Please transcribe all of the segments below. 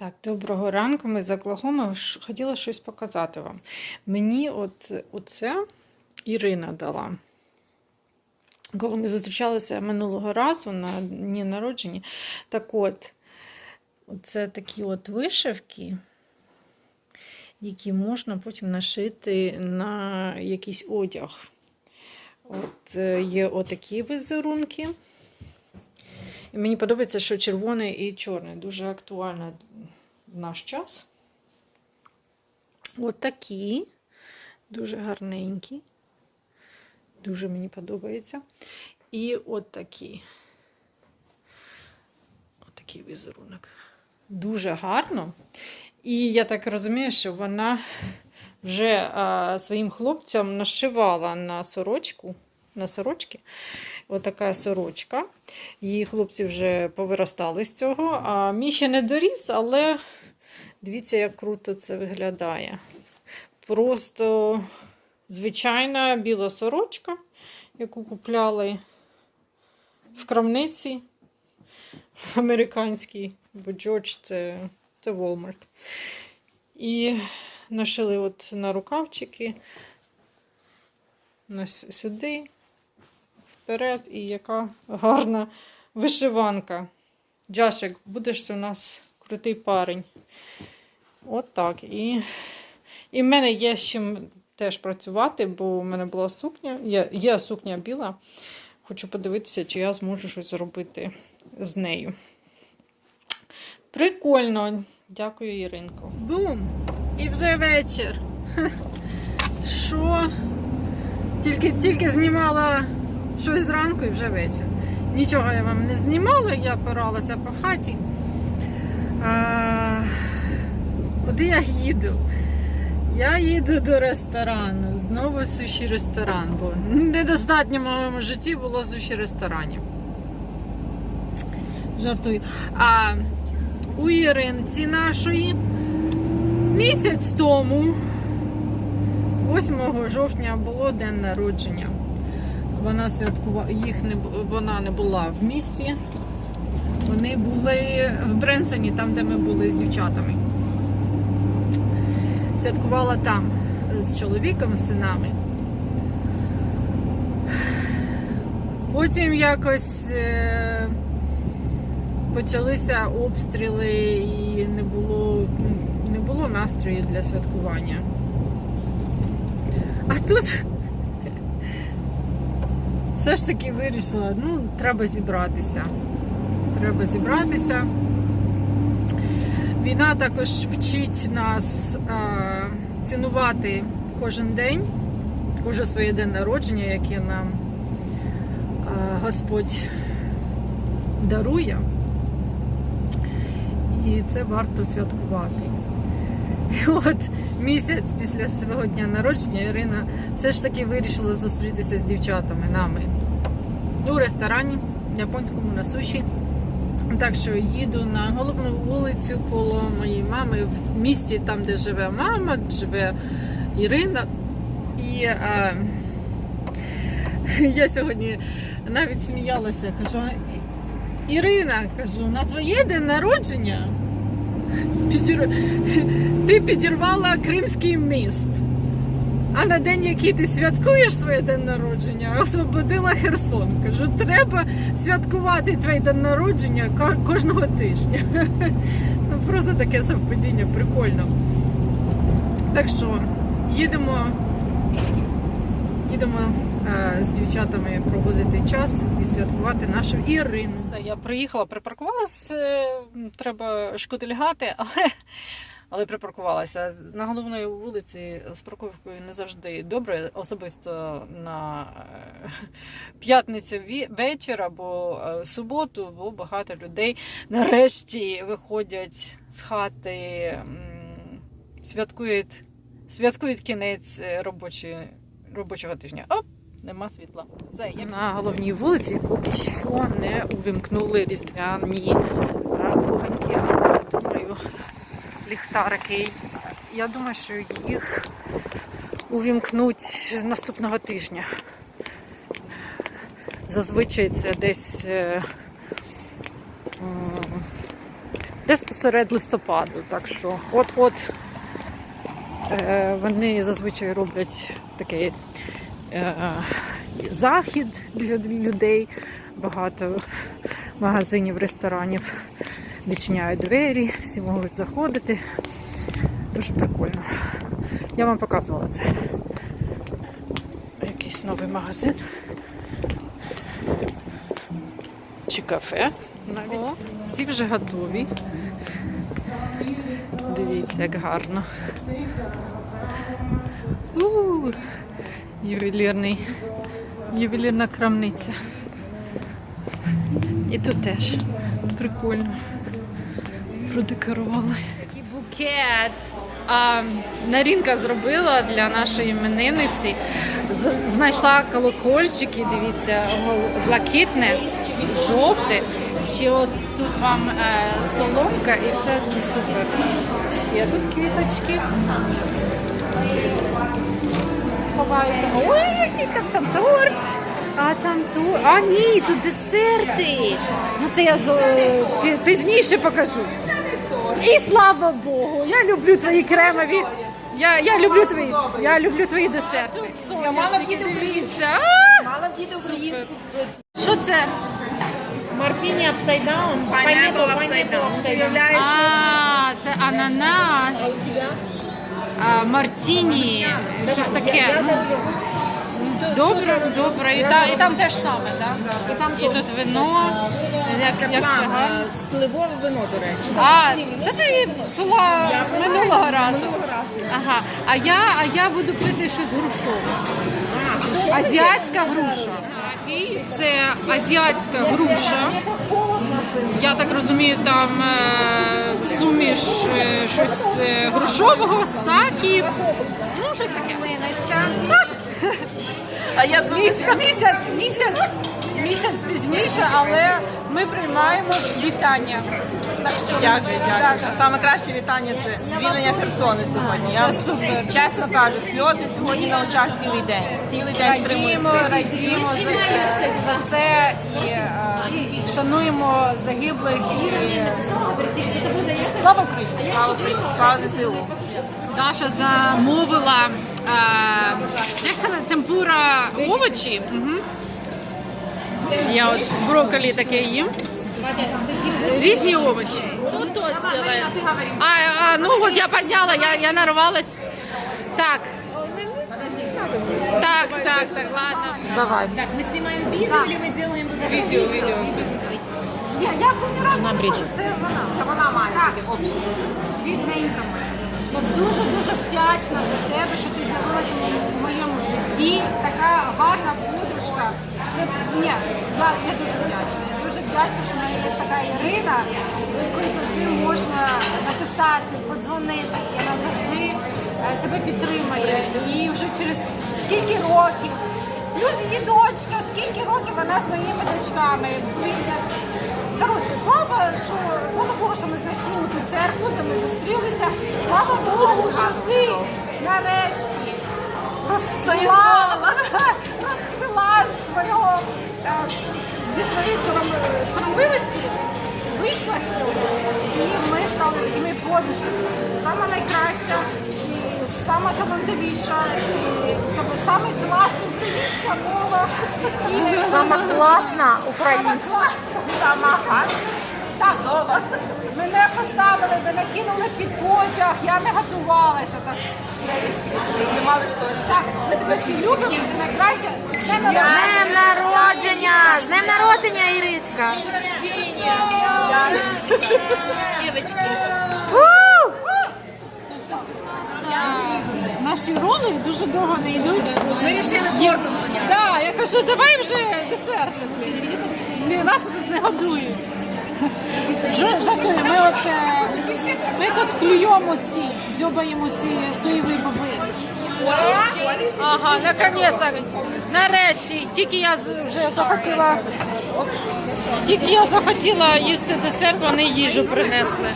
Так, доброго ранку. Ми з Оклахоми. Хотіла щось показати вам. Мені от оце Ірина дала. Коли ми зустрічалися минулого разу на дні народження, так от, це такі от вишивки, які можна потім нашити на якийсь одяг. От е, є отакі візерунки. І мені подобається, що червоний і чорний дуже актуально в наш час. От такі, дуже гарненькі. Дуже мені подобається. І от такі. От такий візерунок. Дуже гарно. І я так розумію, що вона вже а, своїм хлопцям нашивала на сорочку. На сорочки. Отака сорочка. Її хлопці вже повиростали з цього. А мій ще не доріс, але дивіться, як круто це виглядає. Просто звичайна біла сорочка, яку купляли в крамниці американській, бо Джордж це, це Walmart. І нашили от на рукавчики на сюди, вперед, і яка гарна вишиванка. Джашик, будеш у нас крутий парень. От так. І, і в мене є з чим теж працювати, бо у мене була сукня, є, є сукня біла. Хочу подивитися, чи я зможу щось зробити з нею. Прикольно. Дякую, Іринко. Бум! І вже вечір. Що? Тільки, тільки знімала щось зранку і вже вечір. Нічого я вам не знімала, я поралася по хаті. А, куди я їду? Я їду до ресторану. Знову суші ресторан, бо недостатньо в моєму житті було суші ресторанів. Жартую. А у Іринці нашої місяць тому, 8 жовтня, було день народження. Вона святкувала, їх не вона не була в місті. Вони були в Бренсоні, там, де ми були з дівчатами. Святкувала там з чоловіком, з синами. Потім якось е, почалися обстріли і не було, не було настрою для святкування. А тут все ж таки вирішила, ну, треба зібратися. Треба зібратися. Війна також вчить нас а, цінувати кожен день, кожен своє день народження, яке нам а, Господь дарує. І це варто святкувати. От місяць після свого дня народження Ірина все ж таки вирішила зустрітися з дівчатами нами у ресторані японському на суші. Так що їду на головну вулицю коло моєї мами в місті, там, де живе мама, живе Ірина. І е, я сьогодні навіть сміялася, кажу, Ірина, кажу, на твоє день народження підір... ти підірвала Кримський міст. А на день, який ти святкуєш своє день народження, освободила Херсон. Кажу, треба святкувати твій день народження кожного тижня. Ну, просто таке совпадіння, прикольно. Так що, їдемо, їдемо з дівчатами проводити час і святкувати нашу Ірину. Це я приїхала, припаркувалася, е, треба шкутильгати, але але припаркувалася. На головної вулиці з парковкою не завжди добре, особисто на е, п'ятницю вечір або е, суботу було багато людей. Нарешті виходять з хати, святкують, святкують кінець е, робочої, робочого тижня. Оп! Нема світла. Це як на головній вулиці поки що не увімкнули різдвяні вогоньки, але думаю, ліхтарики. Я думаю, що їх увімкнуть наступного тижня. Зазвичай це десь е, десь посеред листопаду. Так що от-от е, вони зазвичай роблять такий захід для людей. Багато магазинів, ресторанів відчиняють двері, всі можуть заходити. Дуже прикольно. Я вам показувала це. Якийсь новий магазин. Чи кафе навіть. Ці вже готові. Дивіться, як гарно. У, ювелірний, ювелірна крамниця. І тут теж прикольно. Продекорували. Такий букет. А, Нарінка зробила для нашої іменинниці. Знайшла колокольчики, дивіться, блакитне, жовте. Ще от тут вам е, соломка і все супер. Ще тут квіточки. Ховаються. Ой, який там, там торт! А там торт. А ні, тут десерти. Ну це я зо- пі- пізніше покажу. І слава Богу! Я люблю твої кремові. Я, я люблю твої. Я люблю твої десерти. Я мала б діти дивіться. Мала б діти українську. Що це? Мартіні upside down. Pineapple upside down. Ти уявляєш, що А, це ананас. А, мартіні. Таке. Ну, Добре, добре. І, та, і там теж саме, так? І, там і тут вино. Як, це як план. е, Сливове вино, до речі. А, це ти пила минулого разу. Минулого разу. Ага. А я, а я буду пити щось грушове. Азіатська груша. Це азіатська груша. Я так розумію, там е, суміш е, щось е, грушового, сакі. Ну, щось таке. А я Місяць, місяць, місяць, місяць пізніше, але ми приймаємо вітання. Так що Дякую, Так, дякую. Саме краще вітання це звільнення Херсону сьогодні. Я Це супер. чесно кажу, сльози сьогодні на очах цілий день. Цілий день Радіємо, радіємо за, е, за це і е, шануємо загиблих і слава Україні! Слава Україні, слава ЗСУ. Даша замовила е, як це темпура овочі. Угу. Я от брокколі таке їм. Різні овочі. Тут то сделаем. А, а, ну вот я подняла, я, я нарвалась. Так. Так, так, так, ладно. Давай. Так, ми знімаємо відео, чи ми робимо Відео, відео. Ні, я був не рада, що це вона. Це вона має Бідненька моя. Я дуже-дуже вдячна за тебе, що ти з'явилася в моєму- житті. Така гарна подружка. Це ні, я, я дуже вдячна. Я дуже вдячна, що в мене є така Ірина, до якої завжди можна написати, подзвонити. І Вона завжди е, тебе підтримає. І вже через скільки років. Плюс її дочка, скільки років вона з моїми дочками. Коротше, слава, що слава Богу, що ми ту церкву, де ми зустрілися. Слава Богу, що ти нарешті розквіла свого е, зі своєї сором- соромливості, вийшла з цього. І ми стали такими подружками. Сама найкраща, і сама талантовіша, і тобто саме класна українська мова. І Сама класна українська. Сама гарна. Так, мене поставили, мене кинули під потяг, я не готувалася. Так, Нема листочка. так ми тебе всі любимо, ти. З днем народження! З днем народження, Іричка! Дівчатки. Наші роли дуже довго не йдуть. Ми вирішили тортом зайняти. Да, я кажу, давай вже десерти. Нас тут не годують. Жартую, ми от е, ми тут клюємо ці, дзьобаємо ці соєві боби. Ага, наконець, нарешті, тільки я вже захотіла. от, Тільки я захотіла їсти десерт, вони їжу принесли.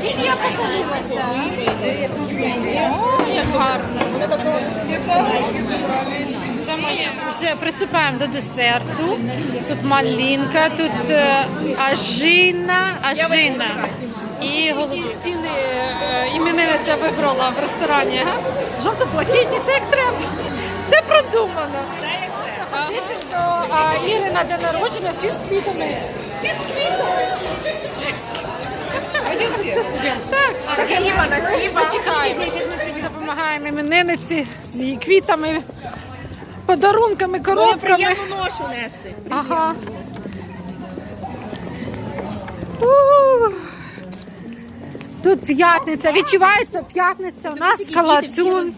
Тільки я пошалилася. Гарно. Це моє. Вже приступаємо до десерту. Тут малинка, тут е, ажина, ажина. І голубстіни е, іменинниця вибрала в ресторані. Жовто-блакитні, все як треба. Все продумано. Ходити до а, Іри на день народження, всі з квітами. Всі з квітами. Всі з квітами. Так, так, почекаємо. Допомагаємо іменинниці з її квітами, подарунками, коробками. ношу нести. Ага. У. Тут п'ятниця, відчувається п'ятниця. У нас калацюн.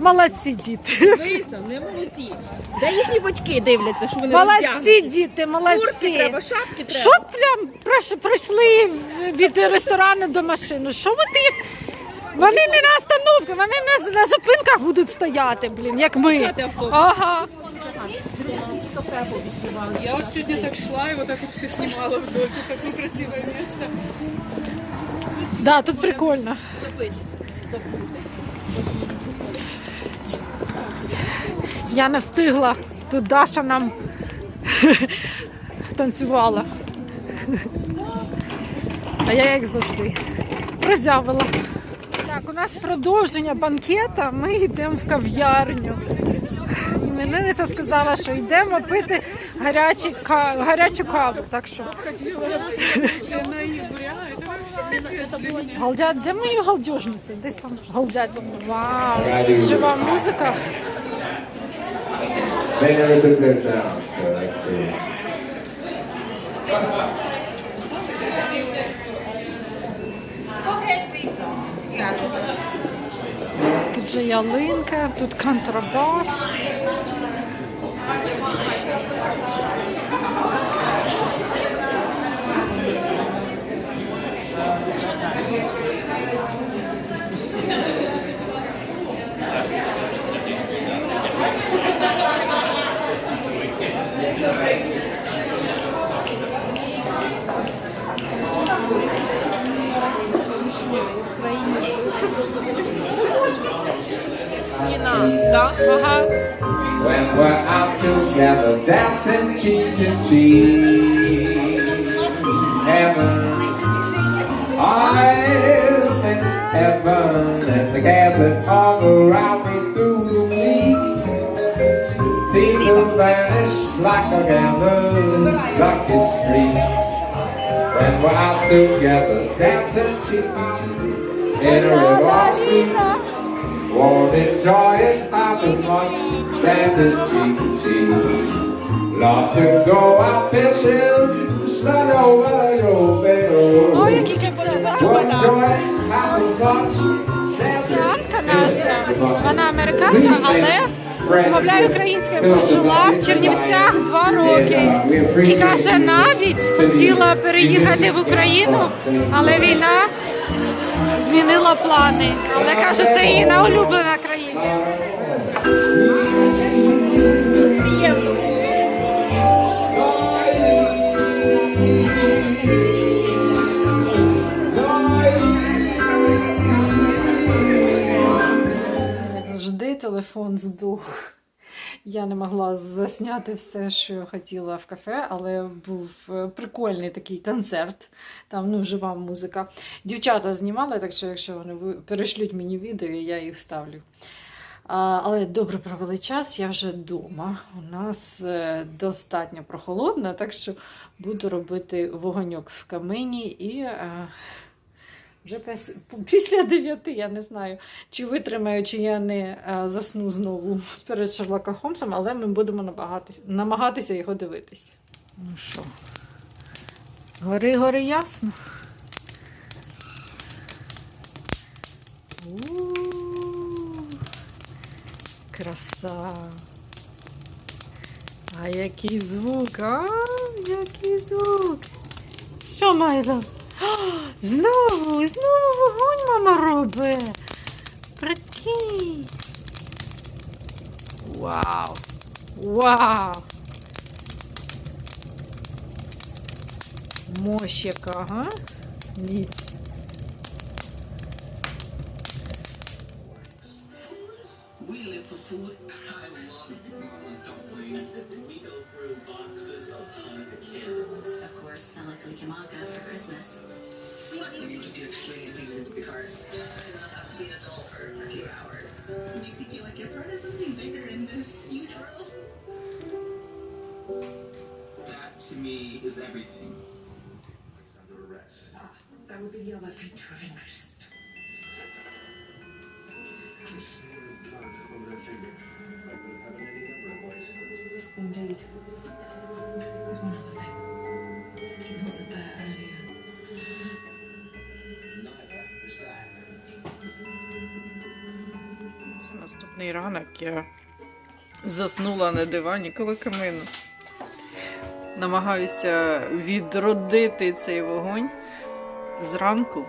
Молодці діти. Вися, не молодці. Де їхні батьки дивляться, що вони Молодці діти, Куртки молодці. треба, шапки треба. Що прям пройшли від ресторану до машини? Що ви ти? Вони не на остановці, вони на, на зупинках будуть стояти, блін, як ми. Ага. Я вот сегодня так шла и вот так вот все снимала вдоль. Тут такое красивое место. Да, тут прикольно. Я не встигла. Тут Даша нам танцювала. А я як завжди роззявила. У нас продовження банкета. Ми йдемо в кав'ярню. Іменинниця сказала, що йдемо пити гарячі, гарячу каву. Так що Галдять, де мої галдюжниці? Десь там галдять. Вау! Жива музика. They never took theirs down, so that's cool. Тут ялинка, тут контрабас. Together, dancing cheek to cheek. Heaven, I'm in heaven, and the gas that hung around me through the week to vanish like a gambler's lucky streak. When we're out together, dancing cheek to cheek in a revolving won't enjoy it half as much dancing cheek to cheek. Love to go out fishing, slide over the go better. Ой, as much наша, вона американка, але розмовляє українською. Жила в Чернівцях два роки. І каже, навіть хотіла переїхати в Україну, але війна змінила плани. Але каже, це її улюблена країна. Телефон здух. Я не могла засняти все, що я хотіла в кафе, але був е, прикольний такий концерт. Там ну, жива музика. Дівчата знімали, так що якщо вони перешлють мені відео, я їх ставлю. А, але добре провели час, я вже вдома. У нас е, достатньо прохолодно, так що буду робити вогоньок в камині і. е, вже після дев'яти, я не знаю, чи витримаю, чи я не е, засну знову перед Шерлоком Холмсом, але ми будемо намагатися, намагатися його дивитись. Ну що, гори, гори ясно. У, Краса. А який звук, а? Який звук. Що, Майло? Знову, знову вогонь мама робить. Прикинь. Вау. Вау. Мощь яка, га? Ніць. We live for food. I love it. Of course, I like Likimaka for Christmas. You just do extremely the card. Does not have to be an adult for a few hours. Makes you feel like you're part of something bigger in this huge world. That to me is everything. Ah, that would be the other feature of interest. This blood over that finger. I could have happened any number of ways. Indeed. There's one other thing. He wasn't there earlier. Neither is that. Наступний ранок я заснула на дивані коло камину. Намагаюся відродити цей вогонь зранку,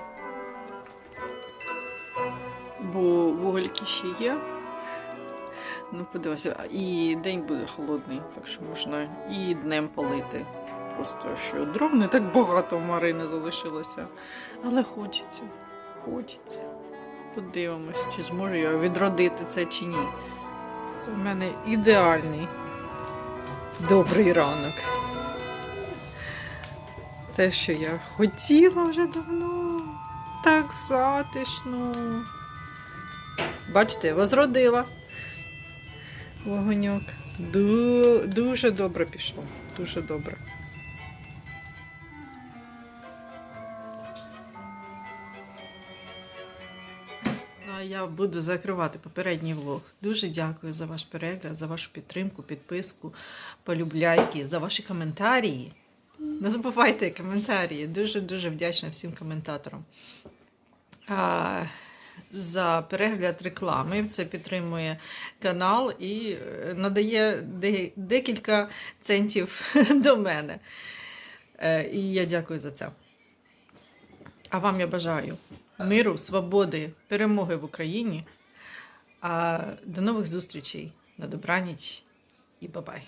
бо вугольки ще є. Ну, подивимося, і день буде холодний, так що можна і днем палити. Просто що дров не так багато в Марини залишилося. Але хочеться, хочеться. Подивимось, чи зможу я відродити це чи ні. Це в мене ідеальний добрий ранок. Те, що я хотіла вже давно. Так затишно. Бачите, возродила вогоньок. Ду- дуже добре пішло. Дуже добре. Ну, я буду закривати попередній влог. Дуже дякую за ваш перегляд, за вашу підтримку, підписку, полюбляйки, за ваші коментарі. Не забувайте коментарі. Дуже-дуже вдячна всім коментаторам. А, за перегляд реклами. Це підтримує канал і е, надає декілька центів до мене. Е, І я дякую за це. А вам я бажаю миру, свободи, перемоги в Україні. А до нових зустрічей на добраніч і бабай.